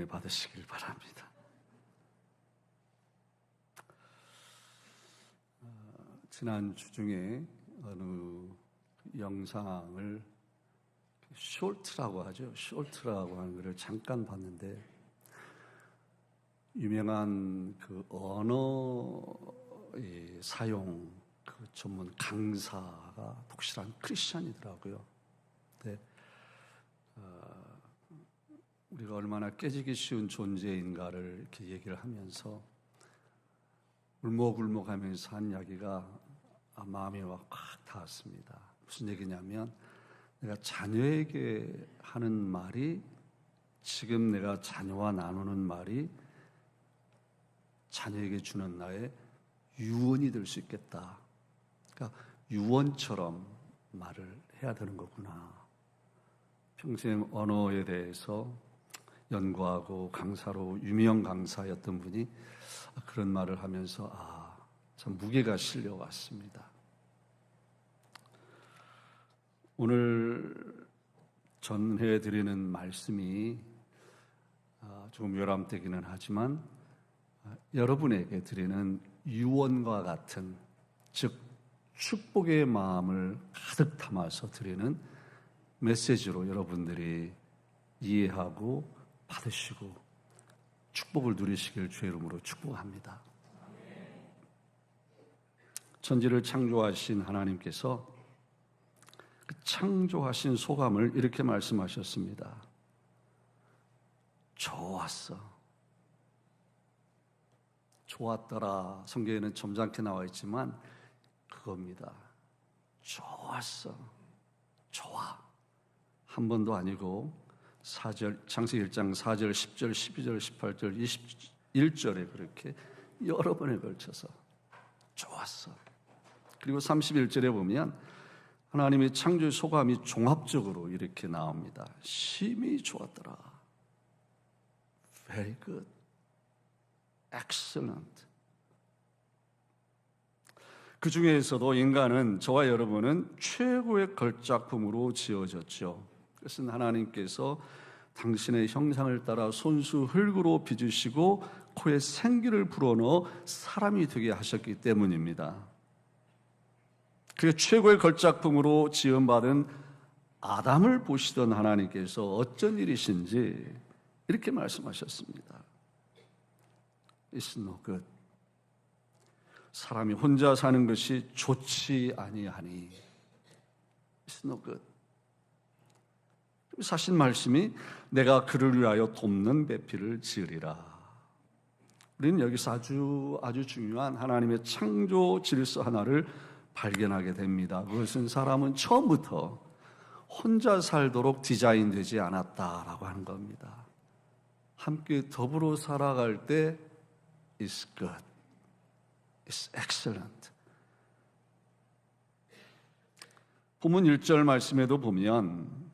은혜 받으시길 바랍니다. 어, 지난 주 중에 어느 영상을 쇼트라고 하죠. 쇼트라고 하는 것을 잠깐 봤는데 유명한 그 언어 사용 그 전문 강사가 독실한 크리스천이더라고요. 근데 어, 우리가 얼마나 깨지기 쉬운 존재인가를 이렇게 얘기를 하면서 울먹울먹하면서 한 이야기가 아, 마음에 와꽉 닿았습니다. 무슨 얘기냐면 내가 자녀에게 하는 말이 지금 내가 자녀와 나누는 말이 자녀에게 주는 나의 유언이 될 수 있겠다. 그러니까 유언처럼 말을 해야 되는 거구나. 평생 언어에 대해서 연구하고 강사로 유명 강사였던 분이 그런 말을 하면서 아, 참 무게가 실려왔습니다. 오늘 전해 드리는 말씀이 아, 조금 요람되기는 하지만 아, 여러분에게 드리는 유언과 같은 즉 축복의 마음을 가득 담아서 드리는 메시지로 여러분들이 이해하고 받으시고 축복을 누리시길 주의 이름으로 축복합니다. 천지를 창조하신 하나님께서 그 창조하신 소감을 이렇게 말씀하셨습니다. 좋았어. 좋았더라. 성경에는 점잖게 나와 있지만 그겁니다. 좋았어. 좋아. 한 번도 아니고 4절 창세기 1장 4절 10절 12절 18절 21절에 그렇게 여러 번에 걸쳐서 좋았어. 그리고 31절에 보면 하나님의 창조의 소감이 종합적으로 이렇게 나옵니다. 심히 좋았더라. Very good. Excellent. 그 중에서도 인간은 저와 여러분은 최고의 걸작품으로 지어졌죠. 그것은 하나님께서 당신의 형상을 따라 손수 흙으로 빚으시고 코에 생기를 불어넣어 사람이 되게 하셨기 때문입니다. 그 최고의 걸작품으로 지음받은 아담을 보시던 하나님께서 어쩐 일이신지 이렇게 말씀하셨습니다. It's no good. 사람이 혼자 사는 것이 좋지 아니하니. It's no good. 사실 말씀이 내가 그를 위하여 돕는 배필을 지으리라. 우리는 여기서 아주 아주 중요한 하나님의 창조 질서 하나를 발견하게 됩니다. 그것은 사람은 처음부터 혼자 살도록 디자인되지 않았다라고 하는 겁니다. 함께 더불어 살아갈 때 is good. is excellent. 본문 1절 말씀에도 보면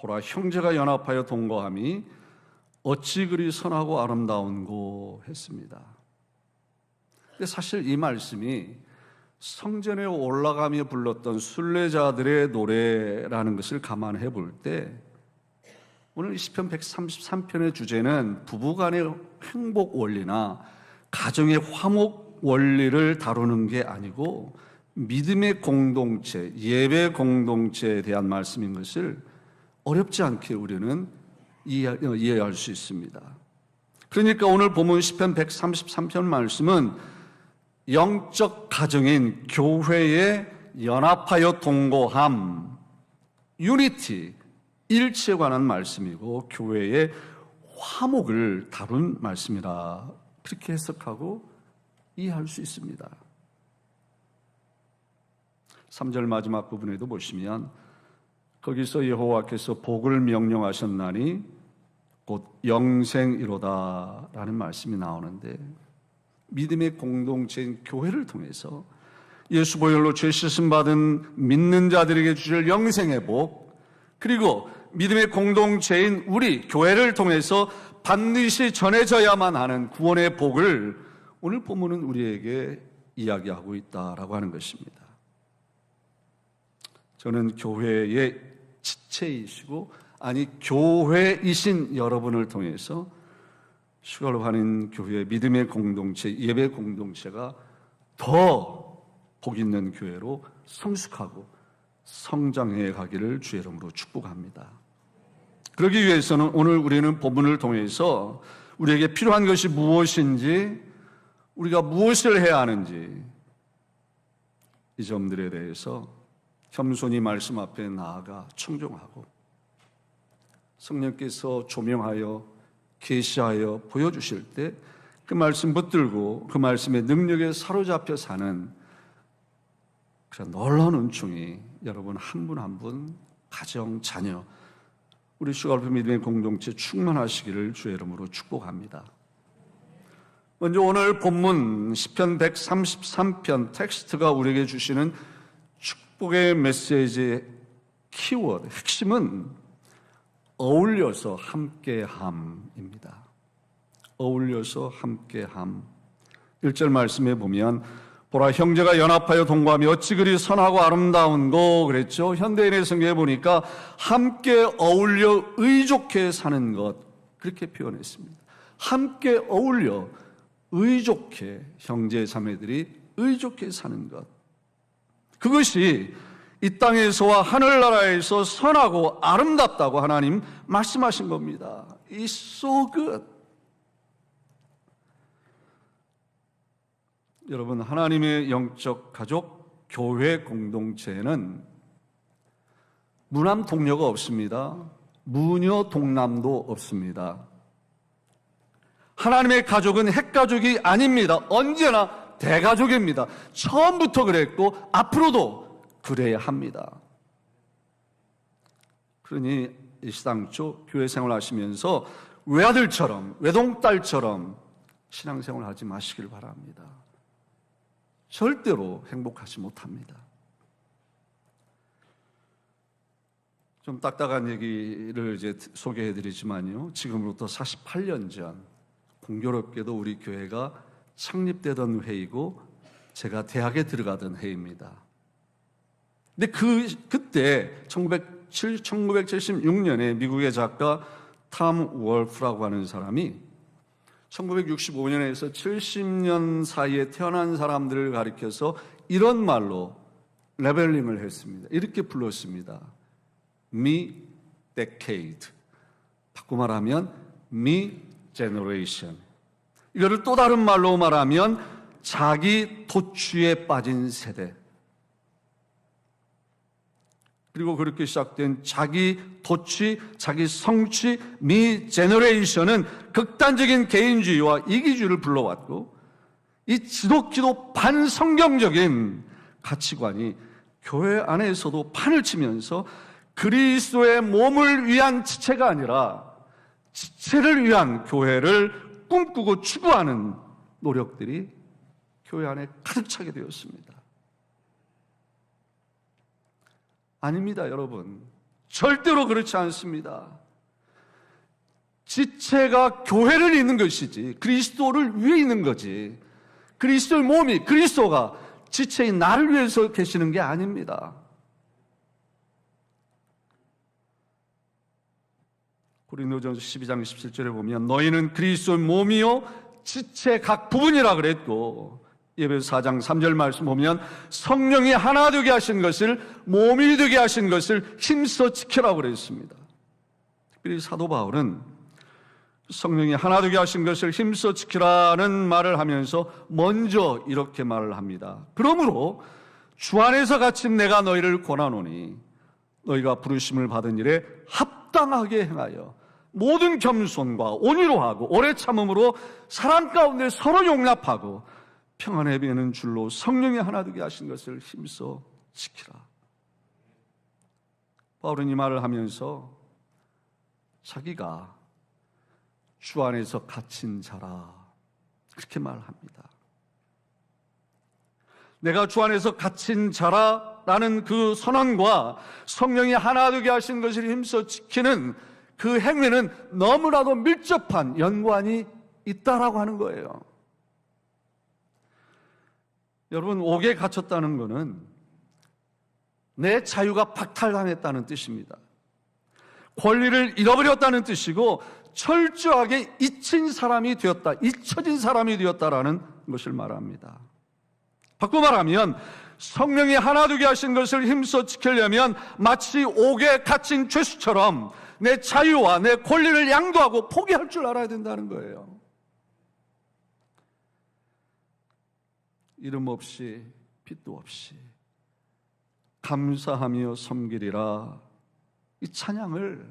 보라 형제가 연합하여 동거함이 어찌 그리 선하고 아름다운고 했습니다. 근데 사실 이 말씀이 성전에 올라가며 불렀던 순례자들의 노래라는 것을 감안해 볼 때 오늘 시편 133편의 주제는 부부간의 행복 원리나 가정의 화목 원리를 다루는 게 아니고 믿음의 공동체, 예배 공동체에 대한 말씀인 것을 어렵지 않게 우리는 이해 할 수 있습니다. 그러니까 오늘 본문 시편 133편 말씀은 영적 가정인 교회에 연합하여 동거함, 유니티, 일체에 관한 말씀이고 교회의 화목을 다룬 말씀이라 그렇게 해석하고 이해할 수 있습니다. 3절 마지막 부분에도 보시면 거기서 여호와께서 복을 명령하셨나니 곧 영생이로다라는 말씀이 나오는데 믿음의 공동체인 교회를 통해서 예수 보혈로 죄 씻음 받은 믿는 자들에게 주실 영생의 복 그리고 믿음의 공동체인 우리 교회를 통해서 반드시 전해져야만 하는 구원의 복을 오늘 본문은 우리에게 이야기하고 있다라고 하는 것입니다. 저는 교회의 지체이시고 아니 교회이신 여러분을 통해서 슈가로 하는 교회 믿음의 공동체, 예배 공동체가 더 복 있는 교회로 성숙하고 성장해 가기를 주의 이름으로 축복합니다. 그러기 위해서는 오늘 우리는 본문을 통해서 우리에게 필요한 것이 무엇인지 우리가 무엇을 해야 하는지 이 점들에 대해서 겸손히 말씀 앞에 나아가 청종하고 성령께서 조명하여 계시하여 보여주실 때 그 말씀 붙들고 그 말씀의 능력에 사로잡혀 사는 그런 놀라운 은총이 여러분 한 분 한 분 가정 자녀 우리 슈가르프 믿음의 공동체 충만하시기를 주의 이름으로 축복합니다. 먼저 오늘 본문 10편 133편 텍스트가 우리에게 주시는 축복의 메시지의 키워드 핵심은 어울려서 함께함입니다. 어울려서 함께함. 1절 말씀에 보면 보라 형제가 연합하여 동거하며 어찌 그리 선하고 아름다운고 그랬죠. 현대인의 성경에 보니까 함께 어울려 의좋게 사는 것 그렇게 표현했습니다. 함께 어울려 의좋게 형제 자매들이 의좋게 사는 것. 그것이 이 땅에서와 하늘나라에서 선하고 아름답다고 하나님 말씀하신 겁니다. It's so good. 여러분, 하나님의 영적 가족, 교회 공동체에는 무남 동료가 없습니다. 무녀 동남도 없습니다. 하나님의 가족은 핵가족이 아닙니다. 언제나 대가족입니다. 처음부터 그랬고, 앞으로도 그래야 합니다. 그러니 이 시당초 교회 생활 하시면서 외아들처럼, 외동딸처럼 신앙생활 하지 마시길 바랍니다. 절대로 행복하지 못합니다. 좀 딱딱한 얘기를 이제 소개해 드리지만요. 지금부터 48년 전, 공교롭게도 우리 교회가 창립되던 회이고, 제가 대학에 들어가던 해입니다. 근데 그, 그때 1907, 1976년에 미국의 작가 탐 월프라고 하는 사람이 1965년에서 70년 사이에 태어난 사람들을 가리켜서 이런 말로 레벨링을 했습니다. 이렇게 불렀습니다. Me decade. 바꿔 말하면 me generation. 이거를 또 다른 말로 말하면 자기 도취에 빠진 세대. 그리고 그렇게 시작된 자기 도취, 자기 성취, 미 제너레이션은 극단적인 개인주의와 이기주의를 불러왔고 이 지독히도 반성경적인 가치관이 교회 안에서도 판을 치면서 그리스도의 몸을 위한 지체가 아니라 지체를 위한 교회를 꿈꾸고 추구하는 노력들이 교회 안에 가득 차게 되었습니다. 아닙니다, 여러분. 절대로 그렇지 않습니다. 지체가 교회를 잇는 것이지 그리스도를 위해 있는 거지 그리스도의 몸이 그리스도가 지체인 나를 위해서 계시는 게 아닙니다. 고린도전서 12장 17절에 보면 너희는 그리스도의 몸이요 지체 각 부분이라 그랬고 예배서 4장 3절 말씀 보면 성령이 하나 되게 하신 것을 몸이 되게 하신 것을 힘써 지켜라고 그랬습니다. 특별히 사도 바울은 성령이 하나 되게 하신 것을 힘써 지키라는 말을 하면서 먼저 이렇게 말을 합니다. 그러므로 주 안에서 갇힌 내가 너희를 권하노니 너희가 부르심을 받은 일에 합당하게 행하여 모든 겸손과 온유로 하고 오래 참음으로 사랑 가운데 서로 용납하고 평안에 비는 줄로 성령이 하나 되게 하신 것을 힘써 지키라. 바울은 이 말을 하면서 자기가 주 안에서 갇힌 자라 그렇게 말합니다. 내가 주 안에서 갇힌 자라라는 그 선언과 성령이 하나 되게 하신 것을 힘써 지키는 그 행위는 너무나도 밀접한 연관이 있다라고 하는 거예요. 여러분, 옥에 갇혔다는 것은 내 자유가 박탈당했다는 뜻입니다. 권리를 잃어버렸다는 뜻이고 철저하게 잊힌 사람이 되었다, 잊혀진 사람이 되었다라는 것을 말합니다. 바꿔 말하면 성령이 하나 되게 하신 것을 힘써 지키려면 마치 옥에 갇힌 죄수처럼 내 자유와 내 권리를 양도하고 포기할 줄 알아야 된다는 거예요. 이름 없이 빛도 없이 감사하며 섬기리라 이 찬양을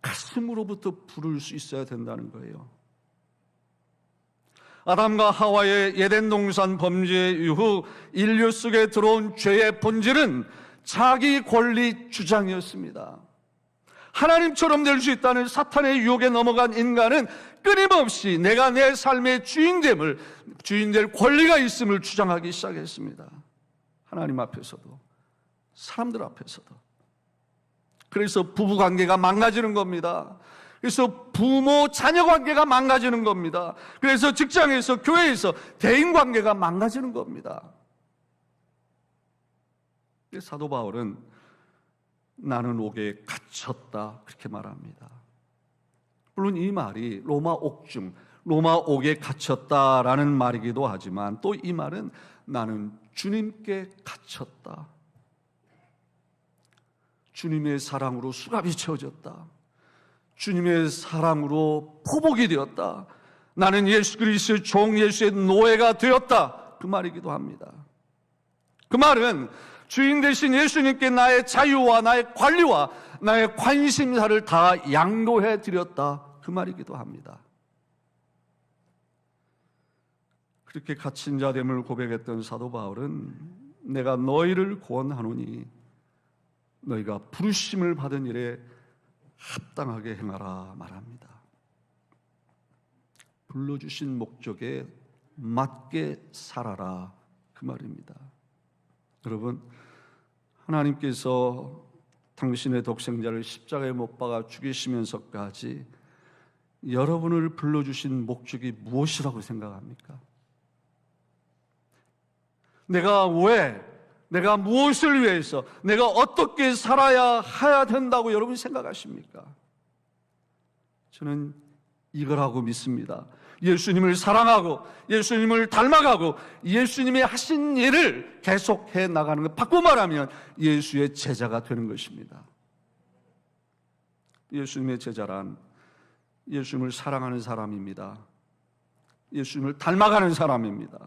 가슴으로부터 부를 수 있어야 된다는 거예요. 아담과 하와의 예덴 동산 범죄 이후 인류 속에 들어온 죄의 본질은 자기 권리 주장이었습니다. 하나님처럼 될 수 있다는 사탄의 유혹에 넘어간 인간은 끊임없이 내가 내 삶의 주인됨을 주인될 권리가 있음을 주장하기 시작했습니다. 하나님 앞에서도 사람들 앞에서도 그래서 부부 관계가 망가지는 겁니다. 그래서 부모 자녀 관계가 망가지는 겁니다. 그래서 직장에서 교회에서 대인 관계가 망가지는 겁니다. 사도 바울은 나는 옥에 갇혔다 그렇게 말합니다. 물론 이 말이 로마 옥중 로마 옥에 갇혔다라는 말이기도 하지만 또 이 말은 나는 주님께 갇혔다. 주님의 사랑으로 수갑이 채워졌다. 주님의 사랑으로 포복이 되었다. 나는 예수 그리스도의 종 예수의 노예가 되었다. 그 말이기도 합니다. 그 말은 주인 대신 예수님께 나의 자유와 나의 관리와 나의 관심사를 다 양도해 드렸다. 그 말이기도 합니다. 그렇게 갇힌 자됨을 고백했던 사도 바울은 내가 너희를 구원하노니 너희가 부르심을 받은 일에 합당하게 행하라 말합니다. 불러주신 목적에 맞게 살아라 그 말입니다. 여러분 하나님께서 당신의 독생자를 십자가에 못 박아 죽이시면서까지 여러분을 불러주신 목적이 무엇이라고 생각합니까? 내가 왜 내가 무엇을 위해서, 내가 어떻게 살아야 해야 된다고 여러분 생각하십니까? 저는 이거라고 믿습니다. 예수님을 사랑하고 예수님을 닮아가고 예수님이 하신 일을 계속해 나가는 것. 바꿔 말하면 예수의 제자가 되는 것입니다. 예수님의 제자란 예수님을 사랑하는 사람입니다. 예수님을 닮아가는 사람입니다.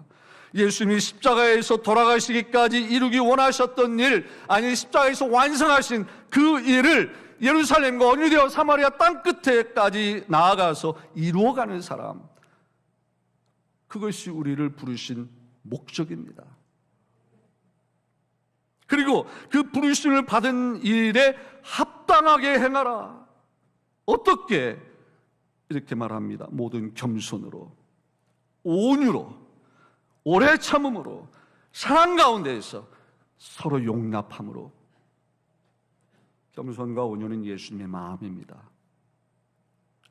예수님이 십자가에서 돌아가시기까지 이루기 원하셨던 일, 아니 십자가에서 완성하신 그 일을 예루살렘과 언유대와 사마리아 땅 끝에까지 나아가서 이루어가는 사람. 그것이 우리를 부르신 목적입니다. 그리고 그 부르심을 받은 일에 합당하게 행하라. 어떻게? 이렇게 말합니다. 모든 겸손으로, 온유로, 오래 참음으로 사랑 가운데에서 서로 용납함으로 겸손과 온유는 예수님의 마음입니다.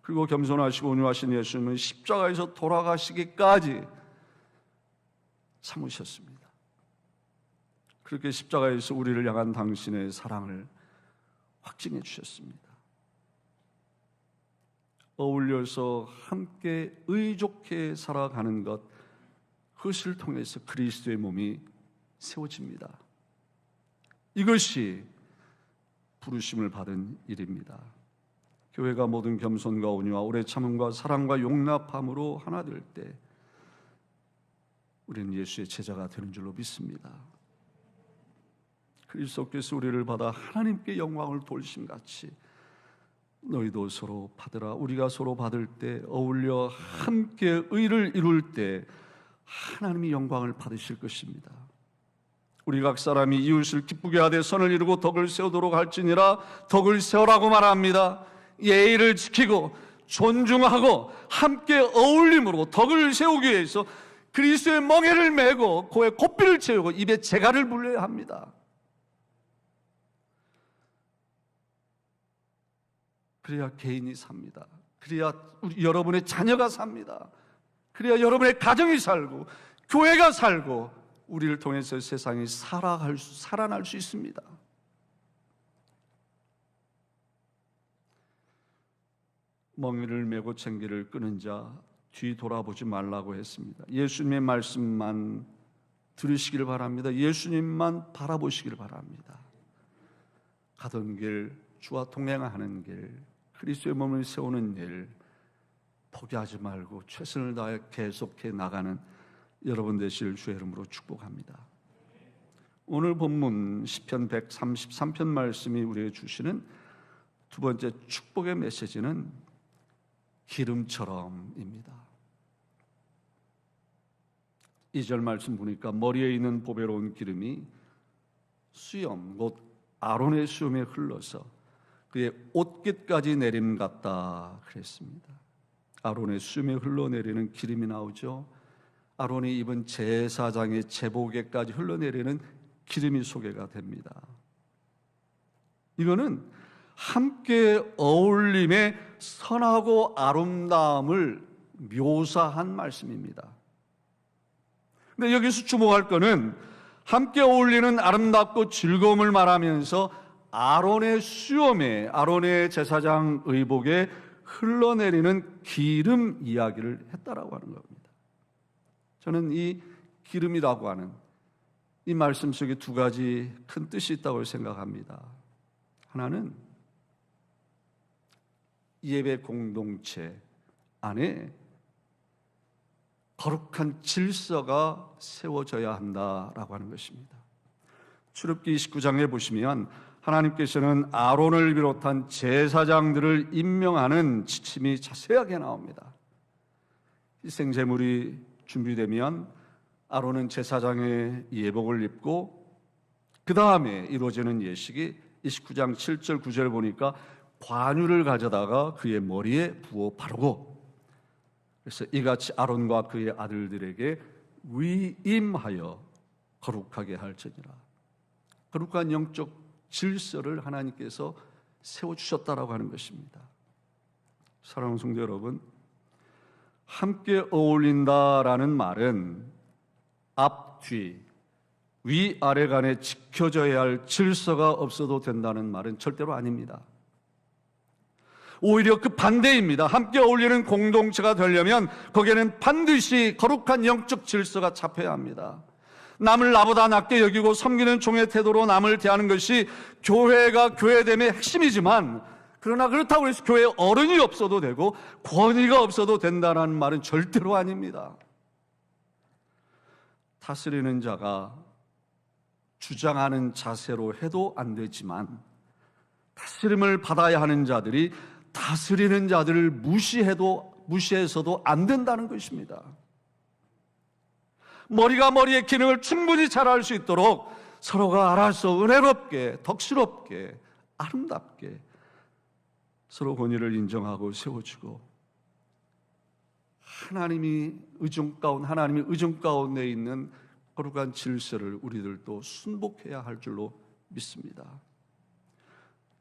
그리고 겸손하시고 온유하신 예수님은 십자가에서 돌아가시기까지 참으셨습니다. 그렇게 십자가에서 우리를 향한 당신의 사랑을 확증해 주셨습니다. 어울려서 함께 의족해 살아가는 것 그것을 통해서 그리스도의 몸이 세워집니다. 이것이 부르심을 받은 일입니다. 교회가 모든 겸손과 온유와 오래 참음과 사랑과 용납함으로 하나 될 때 우리는 예수의 제자가 되는 줄로 믿습니다. 그리스도께서 우리를 받아 하나님께 영광을 돌심 같이 너희도 서로 받으라. 우리가 서로 받을 때 어울려 함께 의를 이룰 때 하나님이 영광을 받으실 것입니다. 우리 각 사람이 이웃을 기쁘게 하되 선을 이루고 덕을 세우도록 할지니라 덕을 세우라고 말합니다. 예의를 지키고 존중하고 함께 어울림으로 덕을 세우기 위해서 그리스도의 멍에를 메고 코에 코피를 채우고 입에 재갈을 물려야 합니다. 그래야 개인이 삽니다. 그래야 우리 여러분의 자녀가 삽니다. 그래야 여러분의 가정이 살고 교회가 살고 우리를 통해서 세상이 살아갈 수, 살아날 수 있습니다. 멍이를 메고 챙기를 끄는 자 뒤 돌아보지 말라고 했습니다. 예수님의 말씀만 들으시길 바랍니다. 예수님만 바라보시길 바랍니다. 가던 길, 주와 동행하는 길, 그리스도의 몸을 세우는 일 포기하지 말고 최선을 다해 계속해 나가는 여러분 되실 주의 이름으로 축복합니다. 오늘 본문 시편 133편 말씀이 우리에게 주시는 두 번째 축복의 메시지는 기름처럼입니다. 이 절 말씀 보니까 머리에 있는 보배로운 기름이 수염 곧 아론의 수염에 흘러서 그의 옷깃까지 내림 같다 그랬습니다. 아론의 수염에 흘러내리는 기름이 나오죠. 아론이 입은 제사장의 제복에까지 흘러내리는 기름이 소개가 됩니다. 이거는 함께 어울림의 선하고 아름다움을 묘사한 말씀입니다. 근데 여기서 주목할 것은 함께 어울리는 아름답고 즐거움을 말하면서 아론의 수염에 아론의 제사장 의복에 흘러내리는 기름 이야기를 했다라고 하는 겁니다. 저는 이 기름이라고 하는 이 말씀 속에 두 가지 큰 뜻이 있다고 생각합니다. 하나는 예배 공동체 안에 거룩한 질서가 세워져야 한다라고 하는 것입니다. 출애굽기 29장에 보시면 하나님께서는 아론을 비롯한 제사장들을 임명하는 지침이 자세하게 나옵니다. 희생제물이 준비되면 아론은 제사장의 예복을 입고 그 다음에 이루어지는 예식이 29장 7절 9절 보니까 관유를 가져다가 그의 머리에 부어 바르고 그래서 이같이 아론과 그의 아들들에게 위임하여 거룩하게 할지니라. 거룩한 영적 질서를 하나님께서 세워 주셨다라고 하는 것입니다. 사랑하는 성도 여러분, 함께 어울린다라는 말은 앞, 뒤, 위, 아래 간에 지켜져야 할 질서가 없어도 된다는 말은 절대로 아닙니다. 오히려 그 반대입니다. 함께 어울리는 공동체가 되려면 거기에는 반드시 거룩한 영적 질서가 잡혀야 합니다. 남을 나보다 낮게 여기고 섬기는 종의 태도로 남을 대하는 것이 교회가 교회됨의 핵심이지만 그러나 그렇다고 해서 교회에 어른이 없어도 되고 권위가 없어도 된다는 말은 절대로 아닙니다. 다스리는 자가 주장하는 자세로 해도 안 되지만 다스림을 받아야 하는 자들이 다스리는 자들을 무시해도 무시해서도 안 된다는 것입니다. 머리가 머리의 기능을 충분히 잘할수 있도록 서로가 알아서 은혜롭게, 덕스럽게, 아름답게 서로 권위를 인정하고 세워주고 하나님이 의중 가운 하나님이 의중 가운데 있는 거룩한 질서를 우리들도 순복해야 할 줄로 믿습니다.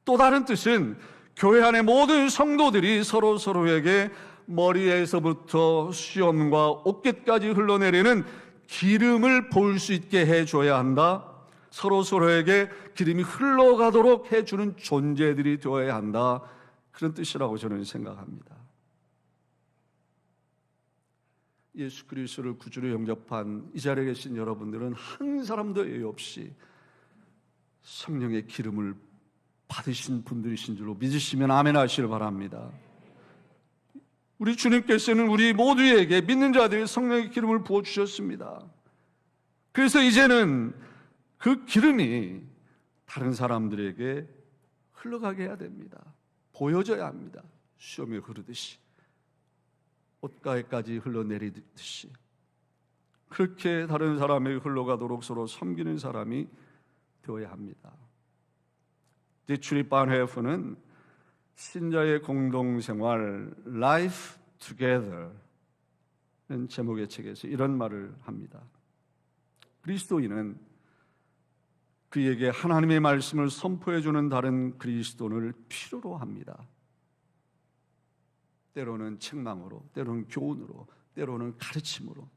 또 다른 뜻은 교회 안의 모든 성도들이 서로 서로에게 머리에서부터 수염과 옷깃까지 흘러내리는 기름을 볼 수 있게 해줘야 한다. 서로 서로에게 기름이 흘러가도록 해주는 존재들이 되어야 한다. 그런 뜻이라고 저는 생각합니다. 예수 그리스도를 구주로 영접한 이 자리에 계신 여러분들은 한 사람도 예외 없이 성령의 기름을 받으신 분들이신 줄로 믿으시면 아멘 하시길 바랍니다. 우리 주님께서는 우리 모두에게 믿는 자들이 성령의 기름을 부어 주셨습니다. 그래서 이제는 그 기름이 다른 사람들에게 흘러가게 해야 됩니다. 보여져야 합니다. 시험에 흐르듯이 옷가에까지 흘러내리듯이 그렇게 다른 사람에게 흘러가도록 서로 섬기는 사람이 되어야 합니다. Die 출입반회프는 신자의 공동생활 Life Together는 제목의 책에서 이런 말을 합니다. 그리스도인은 그에게 하나님의 말씀을 선포해 주는 다른 그리스도인을 필요로 합니다. 때로는 책망으로, 때로는 교훈으로, 때로는 가르침으로,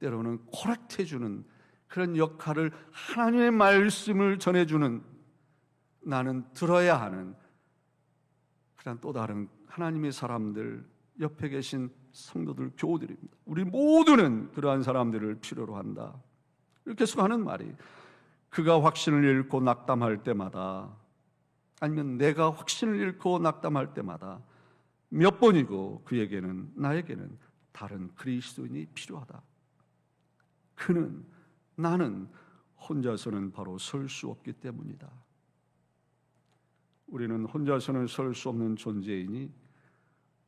때로는 코렉해 주는 그런 역할을 하나님의 말씀을 전해 주는 나는 들어야 하는 그런 또 다른 하나님의 사람들 옆에 계신 성도들 교우들입니다. 우리 모두는 그러한 사람들을 필요로 한다. 이렇게 하는 말이 그가 확신을 잃고 낙담할 때마다 아니면 내가 확신을 잃고 낙담할 때마다 몇 번이고 그에게는 나에게는 다른 그리스도인이 필요하다. 그는 나는 혼자서는 바로 설 수 없기 때문이다. 우리는 혼자서는 설 수 없는 존재이니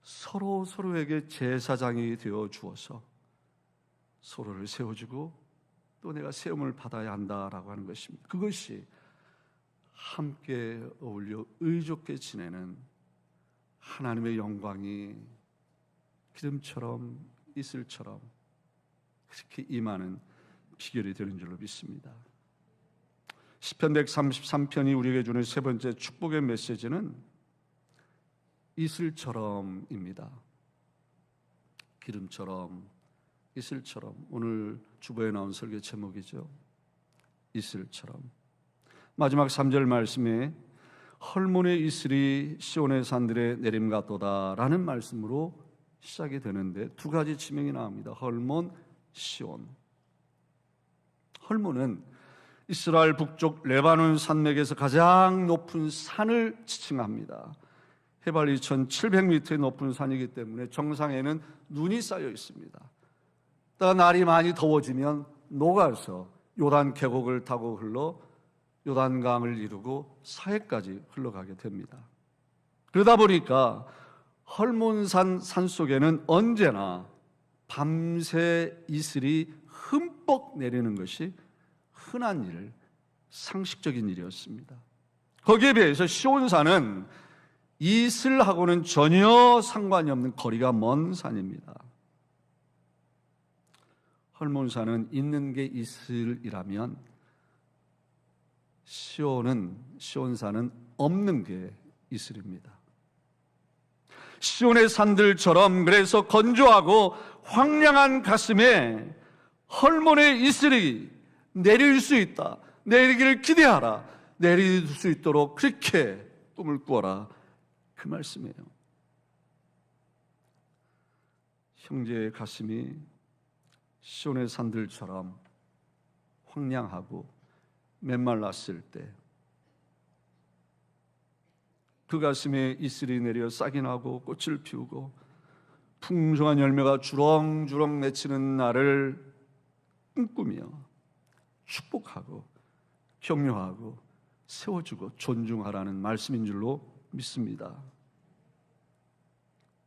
서로 서로에게 제사장이 되어 주어서 서로를 세워주고 또 내가 세움을 받아야 한다라고 하는 것입니다. 그것이 함께 어울려 의좋게 지내는 하나님의 영광이 기름처럼 이슬처럼 그렇게 임하는 비결이 되는 줄로 믿습니다. 시편 133편이 우리에게 주는 세 번째 축복의 메시지는 이슬처럼입니다. 기름처럼 이슬처럼 오늘 주보에 나온 설교 제목이죠. 이슬처럼 마지막 3절 말씀에 헐몬의 이슬이 시온의 산들에 내림 같도다라는 말씀으로 시작이 되는데 두 가지 지명이 나옵니다. 헐몬, 시온. 헐몬은 이스라엘 북쪽 레바논 산맥에서 가장 높은 산을 지칭합니다. 해발 2,700m의 높은 산이기 때문에 정상에는 눈이 쌓여 있습니다. 또 날이 많이 더워지면 녹아서 요단 계곡을 타고 흘러 요단강을 이루고 사해까지 흘러가게 됩니다. 그러다 보니까 헐몬산 산 속에는 언제나 밤새 이슬이 흠뻑 내리는 것이 흔한 일, 상식적인 일이었습니다. 거기에 비해서 시온산은 이슬하고는 전혀 상관이 없는 거리가 먼 산입니다. 헐몬산은 있는 게 이슬이라면 시온은 시온산은 없는 게 이슬입니다. 시온의 산들처럼 그래서 건조하고 황량한 가슴에 헐몬의 이슬이 내릴 수 있다. 내리기를 기대하라. 내릴 수 있도록 그렇게 꿈을 꾸어라. 그 말씀이에요. 형제의 가슴이 시온의 산들처럼 황량하고 메말랐을 때 그 가슴에 이슬이 내려 싹이 나고 꽃을 피우고 풍성한 열매가 주렁주렁 맺히는 날을 꿈꾸며 축복하고 격려하고 세워주고 존중하라는 말씀인 줄로 믿습니다.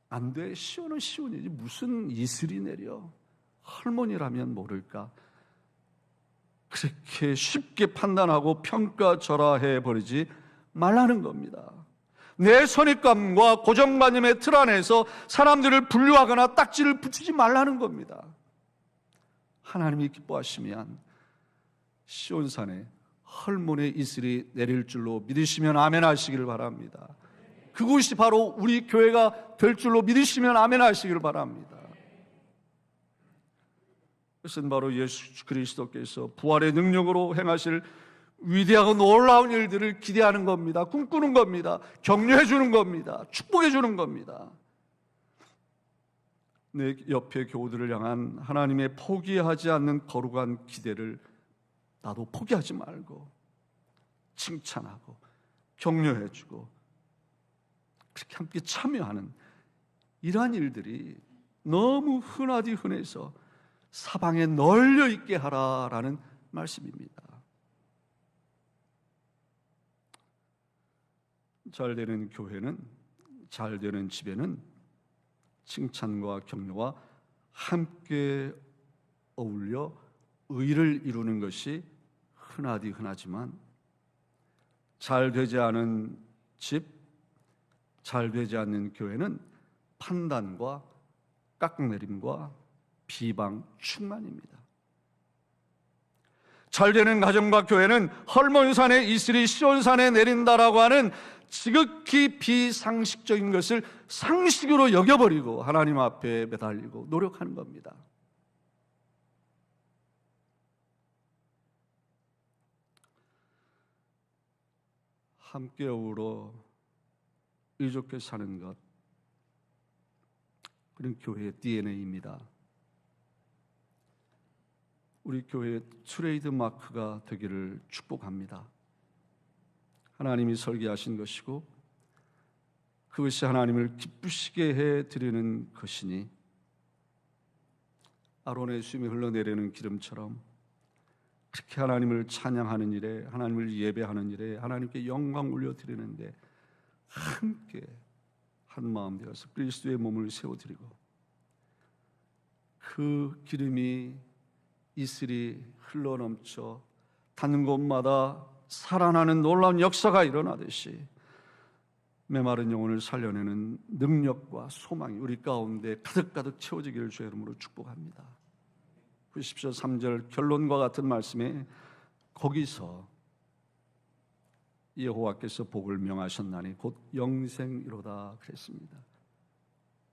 안 돼. 시온은 시온이지. 무슨 이슬이 내려. 할머니라면 모를까. 그렇게 쉽게 판단하고 평가절하해 버리지 말라는 겁니다. 내 선입감과 고정관념의 틀 안에서 사람들을 분류하거나 딱지를 붙이지 말라는 겁니다. 하나님이 기뻐하시면 시온산에 헐몬의 이슬이 내릴 줄로 믿으시면 아멘 하시기를 바랍니다. 그곳이 바로 우리 교회가 될 줄로 믿으시면 아멘 하시기를 바랍니다. 그것은 바로 예수 그리스도께서 부활의 능력으로 행하실 위대하고 놀라운 일들을 기대하는 겁니다. 꿈꾸는 겁니다. 격려해 주는 겁니다. 축복해 주는 겁니다. 내 옆에 교우들을 향한 하나님의 포기하지 않는 거룩한 기대를 나도 포기하지 말고 칭찬하고 격려해 주고 그렇게 함께 참여하는 이러한 일들이 너무 흔하디 흔해서 사방에 널려 있게 하라라는 말씀입니다. 잘 되는 교회는 잘 되는 집에는 칭찬과 격려와 함께 어울려 의를 이루는 것이 흔하디 흔하지만 잘 되지 않은 집, 잘 되지 않는 교회는 판단과 깎내림과 비방 충만입니다. 잘 되는 가정과 교회는 헐몬산에 이슬이 시온산에 내린다라고 하는 지극히 비상식적인 것을 상식으로 여겨버리고 하나님 앞에 매달리고 노력하는 겁니다. 함께 어우러 의좋게 사는 것 그런 교회의 DNA입니다. 우리 교회의 트레이드 마크가 되기를 축복합니다. 하나님이 설계하신 것이고 그것이 하나님을 기쁘시게 해 드리는 것이니 아론의 숨이 흘러내리는 기름처럼 그렇게 하나님을 찬양하는 일에 하나님을 예배하는 일에 하나님께 영광 올려 드리는데 함께 한 마음 되어서 그리스도의 몸을 세워 드리고 그 기름이 이슬이 흘러넘쳐 닿는 곳마다 살아나는 놀라운 역사가 일어나듯이 메마른 영혼을 살려내는 능력과 소망이 우리 가운데 가득가득 채워지기를 주의 이름으로 축복합니다. 보십시오. 3절 결론과 같은 말씀에 거기서 여호와께서 복을 명하셨나니 곧 영생이로다 그랬습니다.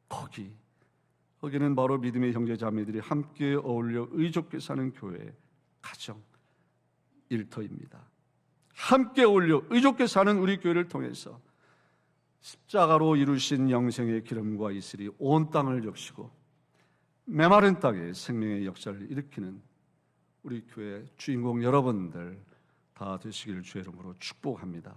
거기 거기는 바로 믿음의 형제 자매들이 함께 어울려 의좋게 사는 교회 가정 일터입니다. 함께 어울려 의좋게 사는 우리 교회를 통해서 십자가로 이루신 영생의 기름과 이슬이 온 땅을 적시고 메마른 땅에 생명의 역사를 일으키는 우리 교회 주인공 여러분들 다 되시기를 주의 이름으로 축복합니다.